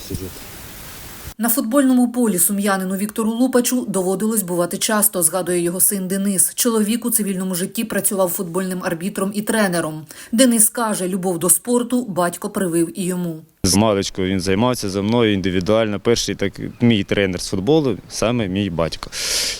сидит. На футбольному полі сум'янину Віктору Лупачу доводилось бувати часто, згадує його син Денис. Чоловік у цивільному житті працював футбольним арбітром і тренером. Денис каже, любов до спорту батько привив і йому. З маличку він займався за мною індивідуально. Перший так мій тренер з футболу, саме мій батько.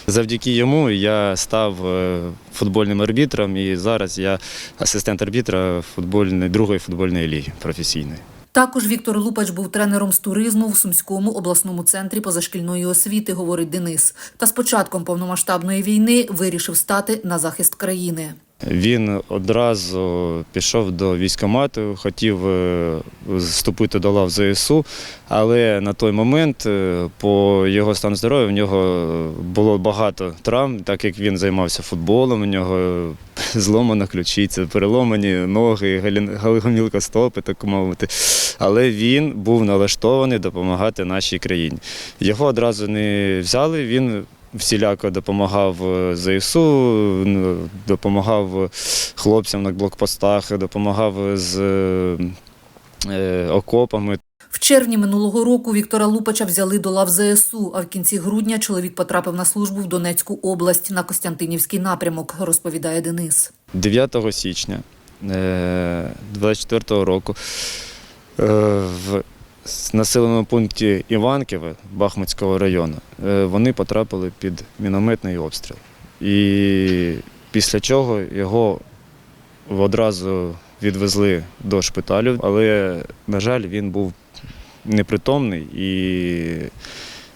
Завдяки йому я став е, футбольним арбітром і зараз я асистент арбітра футбольної другої футбольної ліги професійної. Також Віктор Лупач був тренером з туризму в Сумському обласному центрі позашкільної освіти, говорить Денис. Та з початком повномасштабної війни вирішив стати на захист країни. Він одразу пішов до військкомату, хотів е, вступити до лав ЗСУ, але на той момент, е, по його стану здоров'я, в нього було багато травм, так як він займався футболом, у нього зломана ключиця, переломані ноги, галін- стопи, так мовити. Але він був налаштований допомагати нашій країні. Його одразу не взяли. Він всіляко допомагав е, ЗСУ, допомагав хлопцям на блокпостах, допомагав з е, е, окопами. В червні минулого року Віктора Лупача взяли до лав ЗСУ, а в кінці грудня чоловік потрапив на службу в Донецьку область на Костянтинівський напрямок, розповідає Денис. 9 січня 24-го року е, в населеному пункті Іванківе Бахмутського району е, вони потрапили під мінометний обстріл. І після чого його одразу відвезли до шпиталю, але, на жаль, він був непритомний і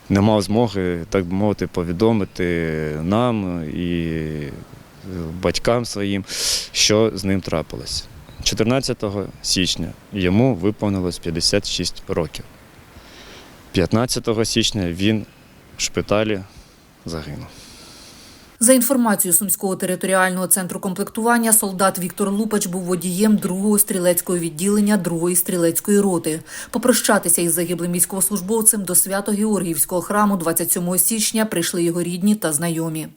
не мав змоги, так би мовити, повідомити нам і батькам своїм, що з ним трапилось. 14 січня йому виповнилось 56 років. 15 січня він в шпиталі загинув. За інформацією Сумського територіального центру комплектування, солдат Віктор Лупач був водієм другого стрілецького відділення другої стрілецької роти. Попрощатися із загиблим військовослужбовцем до Свято-Георгіївського храму 27 січня прийшли його рідні та знайомі.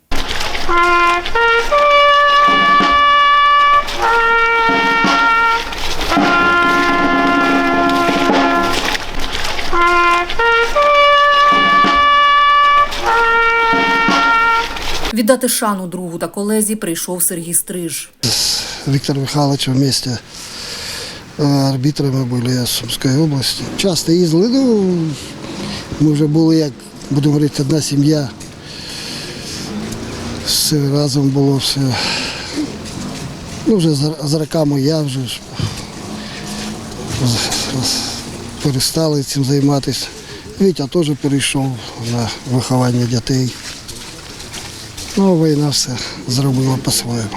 Віддати шану другу та колезі прийшов Сергій Стриж. Виктор Михайлович вместе е, арбітрами були з Сумської області. Часто їздили, ну, ми вже були, як будемо говорити, одна сім'я. Все разом було все. Ну, вже за роками я вже з- з- перестали цим займатися. Вітя теж перейшов на виховання дітей. Ну, війна все зробила по-своєму.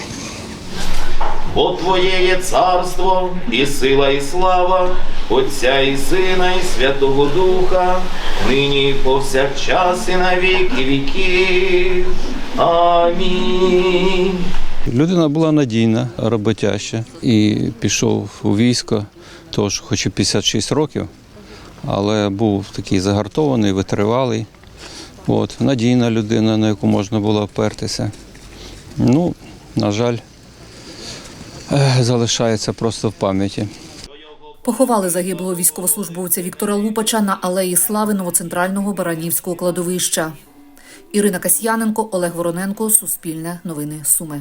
Бо Твоє є царство, і сила, і слава, Отця і Сина, і Святого Духа, нині і повсякчас, і на віки віків. Амінь. Людина була надійна, роботяща і пішов у військо, тож хоч і 56 років, але був такий загартований, витривалий. От, надійна людина, на яку можна було опертися. Ну, на жаль, залишається просто в пам'яті. Поховали загиблого військовослужбовця Віктора Лупача на алеї Слави новоцентрального Баранівського кладовища. Ірина Касьяненко, Олег Вороненко, Суспільне новини Суми.